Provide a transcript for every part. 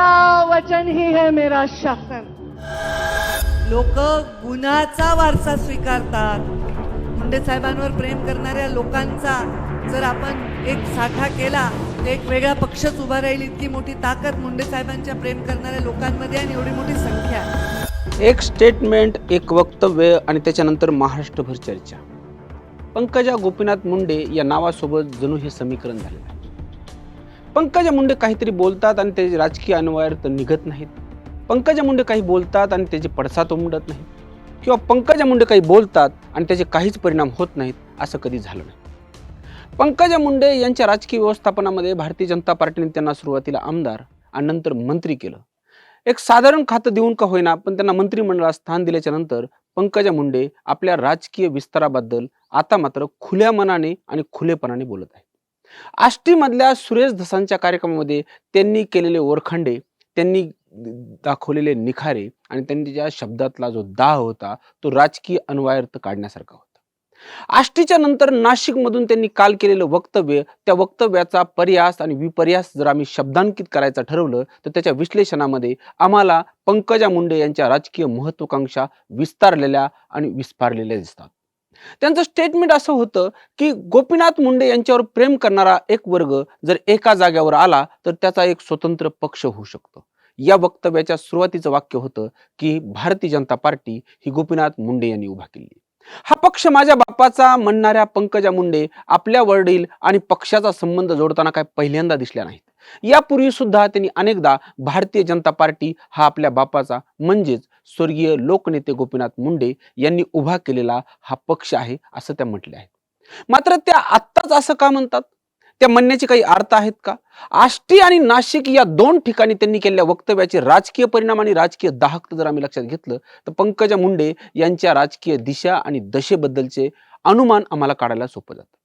मेरा वचन ही है मेरा शासन. लोक गुन्हाचा वारसा स्वीकारतात. मुंडे साहेबांवर प्रेम करणाऱ्या लोकांचा जर आपण एक साठा केला तर एक वेगळा पक्षच उभा राहील इतकी मोठी ताकद मुंडे साहेबांच्या प्रेम करणाऱ्या लोकांमध्ये आणि एवढी मोठी संख्या. एक स्टेटमेंट एक वक्तव्य आणि त्याच्यानंतर महाराष्ट्रभर चर्चा. पंकजा गोपीनाथ मुंडे या नावासोबत जणू हे समीकरण झालेलं आहे. पंकजा मुंडे काहीतरी बोलतात आणि त्याचे राजकीय अन्वयर तर निघत नाहीत. पंकजा मुंडे काही बोलतात आणि त्याचे पडसाद उमडत नाहीत. किंवा पंकजा मुंडे काही बोलतात आणि त्याचे काहीच परिणाम होत नाहीत असं कधी झालं नाही. पंकजा मुंडे यांच्या राजकीय व्यवस्थापनामध्ये भारतीय जनता पार्टीने त्यांना सुरुवातीला आमदार आणि नंतर मंत्री केलं. एक साधारण खातं देऊन का होईना पण त्यांना मंत्रिमंडळात स्थान दिल्याच्या नंतर पंकजा मुंडे आपल्या राजकीय विस्ताराबद्दल आता मात्र खुल्या मनाने आणि खुलेपणाने बोलत आहेत. आष्टीमधल्या सुरेश धसांच्या कार्यक्रमामध्ये त्यांनी केलेले ओरखंडे त्यांनी दाखवलेले निखारे आणि त्यांच्या शब्दातला जो दाह होता तो राजकीय अन्वयार्थ काढण्यासारखा होता. आष्टीच्या नंतर नाशिकमधून त्यांनी काल केलेलं वक्तव्य त्या वक्तव्याचा पर्यास आणि विपर्यास जर आम्ही शब्दांकित करायचं ठरवलं तर त्याच्या विश्लेषणामध्ये आम्हाला पंकजा मुंडे यांच्या राजकीय महत्वाकांक्षा विस्तारलेल्या आणि विस्फारलेल्या दिसतात. त्यांचं स्टेटमेंट असं होतं की गोपीनाथ मुंडे यांच्यावर प्रेम करणारा एक वर्ग जर एका जाग्यावर आला तर त्याचा एक स्वतंत्र पक्ष होऊ शकतो. या वक्तव्याच्या सुरुवातीचं वाक्य होतं की भारतीय जनता पार्टी ही गोपीनाथ मुंडे यांनी उभा केली. हा पक्ष माझ्या बापाचा म्हणणाऱ्या पंकजा मुंडे आपल्या वडील आणि पक्षाचा संबंध जोडताना काय पहिल्यांदा दिसल्या नाहीत. यापूर्वी सुद्धा त्यांनी अनेकदा भारतीय जनता पार्टी हा आपल्या बापाचा म्हणजेच स्वर्गीय लोकनेते गोपीनाथ मुंडे यांनी उभा केलेला हा पक्ष आहे असं त्या म्हटले आहेत मात्र त्या आत्ताच असं का म्हणतात? त्या म्हणण्याचे काही अर्थ आहेत का? आष्टी आणि नाशिक या दोन ठिकाणी त्यांनी केलेल्या वक्तव्याचे राजकीय परिणाम आणि राजकीय दाहक जर आम्ही लक्षात घेतलं तर पंकजा मुंडे यांच्या राजकीय दिशा आणि दशेबद्दलचे अनुमान आम्हाला काढायला सोपं जातं.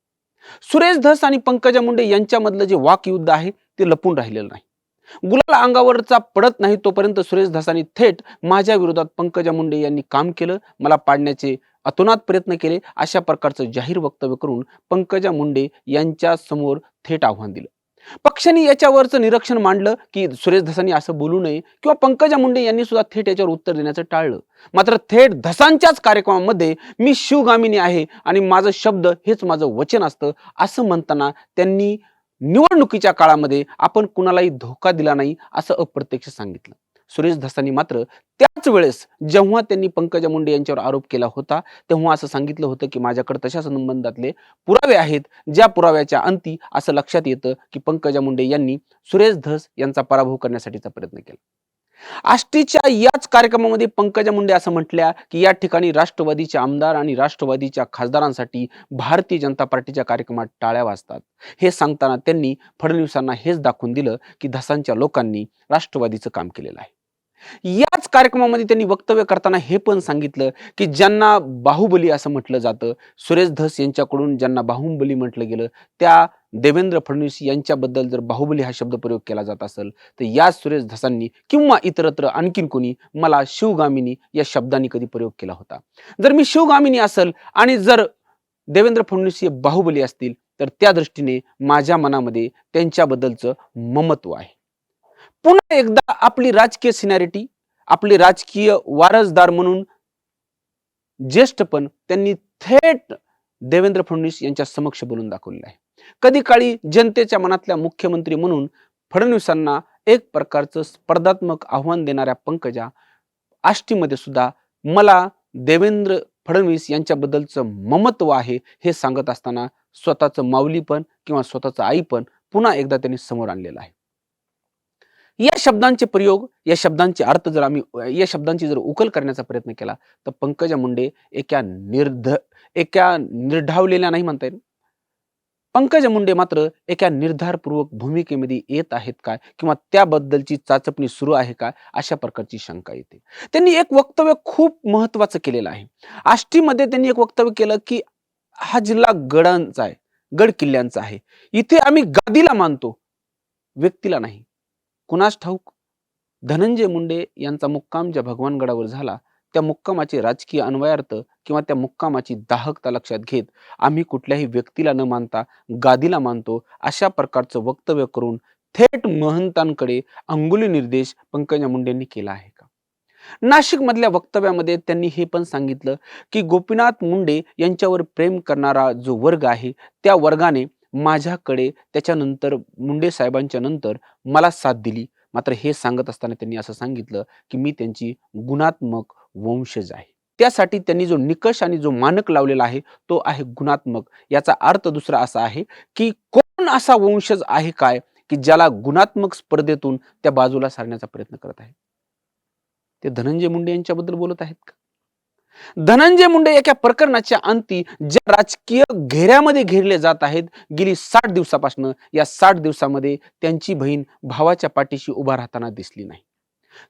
सुरेश धस आणि पंकजा मुंडे यांच्यामधलं जे वाकयुद्ध आहे ते लपून राहिलेलं नाही. गुलाल अंगावरचा पडत नाही तोपर्यंत सुरेश धसांनी थेट माझ्या विरोधात पंकजा मुंडे यांनी काम केलं मला पाडण्याचे अतोनात प्रयत्न केले अशा प्रकारचं जाहीर वक्तव्य करून पंकजा मुंडे यांच्या समोर थेट आव्हान दिलं. पक्षाने याच्यावरचं निरीक्षण मांडलं की सुरेश धसांनी असं बोलू नये किंवा पंकजा मुंडे यांनी सुद्धा थेट याच्यावर उत्तर देण्याचं टाळलं. मात्र थेट धसांच्याच कार्यक्रमामध्ये मी शिवगामिनी आहे आणि माझं शब्द हेच माझं वचन असतं असं म्हणताना त्यांनी निवडणुकीच्या काळामध्ये आपण कुणालाही धोका दिला नाही असं अप्रत्यक्ष सांगितलं. सुरेश धसांनी मात्र त्याच वेळेस जेव्हा त्यांनी पंकजा मुंडे यांच्यावर आरोप केला होता तेव्हा असं सांगितलं होतं की माझ्याकडे तशा संबंधातले पुरावे आहेत ज्या पुराव्याच्या अंती असं लक्षात येतं की पंकजा मुंडे यांनी सुरेश धस यांचा पराभव करण्यासाठीचा प्रयत्न केला. आष्टीच्या याच कार्यक्रमामध्ये पंकजा मुंडे असं म्हटल्या की या ठिकाणी राष्ट्रवादीचे आमदार आणि राष्ट्रवादीच्या खासदारांसाठी भारतीय जनता पार्टीच्या कार्यक्रमात टाळ्या वाजतात. हे सांगताना त्यांनी फडणवीसांना हेच दाखवून दिलं की धसांच्या लोकांनी राष्ट्रवादीचं काम केलेलं आहे. याच कार्यक्रमामध्ये त्यांनी वक्तव्य करताना हे पण सांगितलं की ज्यांना बाहुबली असं म्हटलं जातं सुरेश धस यांच्याकडून ज्यांना बाहुबली म्हटलं गेलं त्या देवेंद्र फडणवीस यांच्याबद्दल जर बाहुबली हा शब्द प्रयोग केला जात असेल तर या सुरेश धसांनी किंवा इतरत्र आणखीन कोणी मला शिवगामिनी या शब्दांनी कधी प्रयोग केला होता. जर मी शिवगामिनी असेल आणि जर देवेंद्र फडणवीस हे बाहुबली असतील तर त्या दृष्टीने माझ्या मनामध्ये त्यांच्याबद्दलचं ममत्व आहे. पुन्हा एकदा आपली राजकीय सिनॅरिटी आपले राजकीय वारसदार म्हणून ज्येष्ठपण त्यांनी थेट देवेंद्र फडणवीस यांच्या समक्ष बोलून दाखवलेलं आहे. कधी काळी जनतेच्या मनातल्या मुख्यमंत्री म्हणून फडणवीसांना एक प्रकारचं स्पर्धात्मक आव्हान देणाऱ्या पंकजा आष्टीमध्ये सुद्धा मला देवेंद्र फडणवीस यांच्याबद्दलचं ममत्व आहे हे सांगत असताना स्वतःचं माऊलीपण किंवा स्वतःचं आईपण पुन्हा एकदा त्यांनी समोर आणलेलं आहे. या शब्दांचे प्रयोग या शब्दांचे अर्थ जर आम्ही या शब्दांची जर उकल करण्याचा प्रयत्न केला तर पंकजा मुंडे एका निर्ध एका निर्ढावलेल्या नाही म्हणता येईल पंकजा मुंडे मात्र एका निर्धारपूर्वक भूमिकेमध्ये येत आहेत काय किंवा त्याबद्दलची चाचपणी सुरू आहे का? अशा प्रकारची शंका येते. त्यांनी एक वक्तव्य खूप महत्वाचं केलेलं आहे. आष्टीमध्ये त्यांनी एक वक्तव्य केलं की हा जिल्हा गडांचा आहे गड किल्ल्यांचा आहे. इथे आम्ही गादीला मानतो व्यक्तीला नाही. कुणास ठाऊक? धनंजय मुंडे यांचा मुक्काम ज्या भगवानगडावर झाला त्या मुक्कामाचे राजकीय अन्वयार्थ किंवा त्या मुक्कामाची दाहकता लक्षात घेत आम्ही कुठल्याही व्यक्तीला न मानता गादीला मानतो अशा प्रकारचं वक्तव्य करून थेट महंतांकडे अंगुली निर्देश पंकजा मुंडेंनी केला आहे का? नाशिक मधल्या वक्तव्यामध्ये त्यांनी हे पण सांगितलं की गोपीनाथ मुंडे यांच्यावर प्रेम करणारा जो वर्ग आहे त्या वर्गाने माझ्याकडे त्याच्यानंतर मुंडे साहेबांच्या नंतर मला साथ दिली. मात्र हे सांगत असताना त्यांनी असं सांगितलं की मी त्यांची गुणात्मक वंशज आहे. त्यासाठी त्यांनी जो निकष आणि जो मानक लावलेला आहे तो आहे गुणात्मक. याचा अर्थ दुसरा असा आहे की कोण असा वंशज आहे काय की ज्याला गुणात्मक स्पर्धेतून त्या बाजूला सारण्याचा प्रयत्न करत आहे? ते धनंजय मुंडे यांच्याबद्दल बोलत आहेत का? धनंजय मुंडे एका प्रकरणाच्या अंती ज्या राजकीय घेऱ्यामध्ये घेरले जात आहेत गेली साठ दिवसापासून या साठ दिवसामध्ये त्यांची बहीण भावाच्या पाठीशी उभा राहताना दिसली नाही.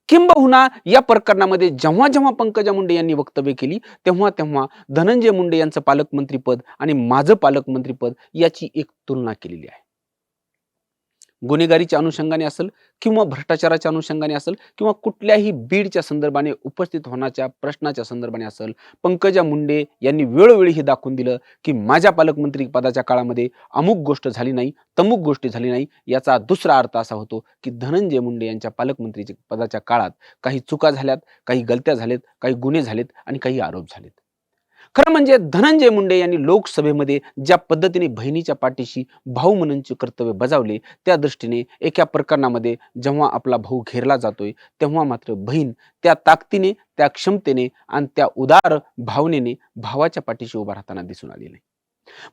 किंबहुना या प्रकरणामध्ये जेव्हा जेव्हा पंकजा मुंडे यांनी वक्तव्य केली तेव्हा तेव्हा धनंजय मुंडे यांचं पालकमंत्रीपद आणि माझं पालकमंत्रीपद याची एक तुलना केलेली आहे. गुन्हेगारीच्या अनुषंगाने असेल किंवा भ्रष्टाचाराच्या अनुषंगाने असेल किंवा कुठल्याही बीडच्या संदर्भाने उपस्थित होण्याच्या प्रश्नाच्या संदर्भाने असेल पंकजा मुंडे यांनी वेळोवेळी हे दाखवून दिलं की माझ्या पालकमंत्री पदाच्या काळामध्ये अमुक गोष्ट झाली नाही तमुक गोष्टी झाली नाही याचा दुसरा अर्थ असा होतो की धनंजय मुंडे यांच्या पालकमंत्री पदाच्या काळात काही चुका झाल्यात काही गलत्या झाल्यात काही गुन्हे झालेत आणि काही आरोप झालेत. खरं म्हणजे धनंजय मुंडे यांनी लोकसभेमध्ये ज्या पद्धतीने बहिणीच्या पाठीशी भाऊ म्हणूनचे कर्तव्य बजावले त्या दृष्टीने एका प्रकरणामध्ये जेव्हा आपला भाऊ घेरला जातोय तेव्हा मात्र बहीण त्या ताकदीने त्या क्षमतेने आणि त्या उदार भावनेने भावाच्या पाठीशी उभा राहताना दिसून आली नाही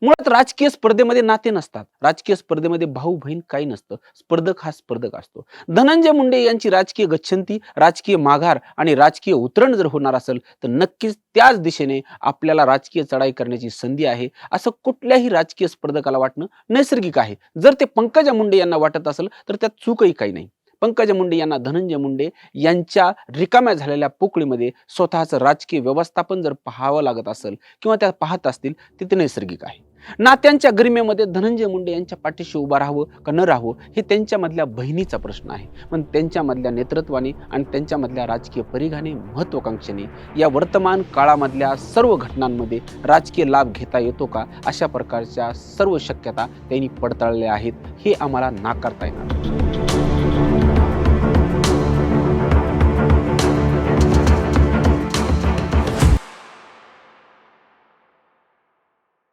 मुळात राजकीय स्पर्धेमध्ये नाते नसतात. राजकीय स्पर्धेमध्ये भाऊ बहीण काही नसतं. स्पर्धक हा स्पर्धक असतो. धनंजय मुंडे यांची राजकीय गच्छंती राजकीय माघार आणि राजकीय उतरण जर होणार असेल तर नक्कीच त्याच दिशेने आपल्याला राजकीय चढाई करण्याची संधी आहे. असं कुठल्याही राजकीय स्पर्धकाला वाटणं नैसर्गिक आहे. जर ते पंकजा मुंडे यांना वाटत असेल तर त्यात चूकही काही नाही. पंकज मुंडे यांना धनंजय मुंडे यांच्या रिकाम्या झालेल्या पोकळीमध्ये स्वतःचं राजकीय व्यवस्थापन जर पाहावं लागत असेल किंवा त्या पाहत असतील ते ते नैसर्गिक आहे. नात्यांच्या गरिमेमध्ये धनंजय मुंडे यांच्या पाठीशी उभं राहावं का न राहावं हे त्यांच्यामधल्या बहिणीचा प्रश्न आहे. पण त्यांच्यामधल्या नेतृत्वाने आणि त्यांच्यामधल्या राजकीय परिघाने महत्वाकांक्षेने या वर्तमान काळामधल्या सर्व घटनांमध्ये राजकीय लाभ घेता येतो का अशा प्रकारच्या सर्व शक्यता त्यांनी पडताळल्या आहेत हे आम्हाला नाकारता येणार